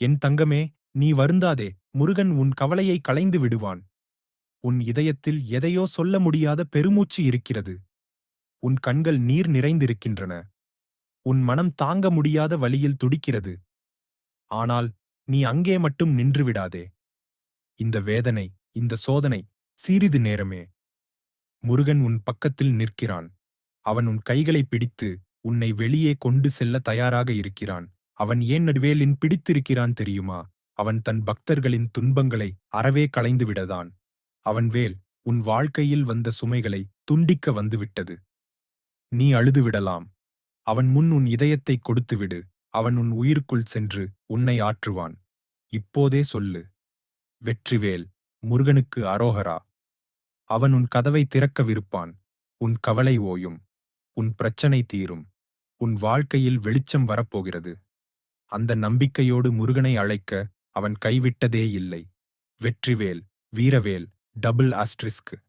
என் தங்கமே நீ வருந்தாதே முருகன் உன் கவலையை களைந்து விடுவான். உன் இதயத்தில் எதையோ சொல்ல முடியாத பெருமூச்சு இருக்கிறது. உன் கண்கள் நீர் நிறைந்திருக்கின்றன. உன் மனம் தாங்க முடியாத வழியில் துடிக்கிறது. ஆனால் நீ அங்கே மட்டும் நின்று விடாதே. இந்த வேதனை இந்த சோதனை சிறிது நேரமே. முருகன் உன் பக்கத்தில் நிற்கிறான். அவன் உன் கைகளை பிடித்து உன்னை வெளியே கொண்டு செல்ல தயாராக இருக்கிறான். அவன் ஏன் நடுவேலின் பிடித்திருக்கிறான் தெரியுமா? அவன் தன் பக்தர்களின் துன்பங்களை அறவே களைந்துவிடதான் அவன் வேல் உன் வாழ்க்கையில் வந்த சுமைகளை துண்டிக்க வந்துவிட்டது நீ அழுதுவிடலாம் அவன் முன் உன் இதயத்தை கொடுத்துவிடு அவன் உன் உயிருக்குள் சென்று உன்னை ஆற்றுவான். இப்போதே சொல்லு. வெற்றிவேல் முருகனுக்கு அரோகரா. அவன் உன் கதவை திறக்கவிருப்பான் உன் கவலை ஓயும். உன் பிரச்சனை தீரும். உன் வாழ்க்கையில் வெளிச்சம் வரப்போகிறது. அந்த நம்பிக்கையோடு முருகனை அழைக்க அவன் கைவிட்டதே இல்லை. வெற்றிவேல் வீரவேல் டபுள் ஆஸ்ட்ரிஸ்க்.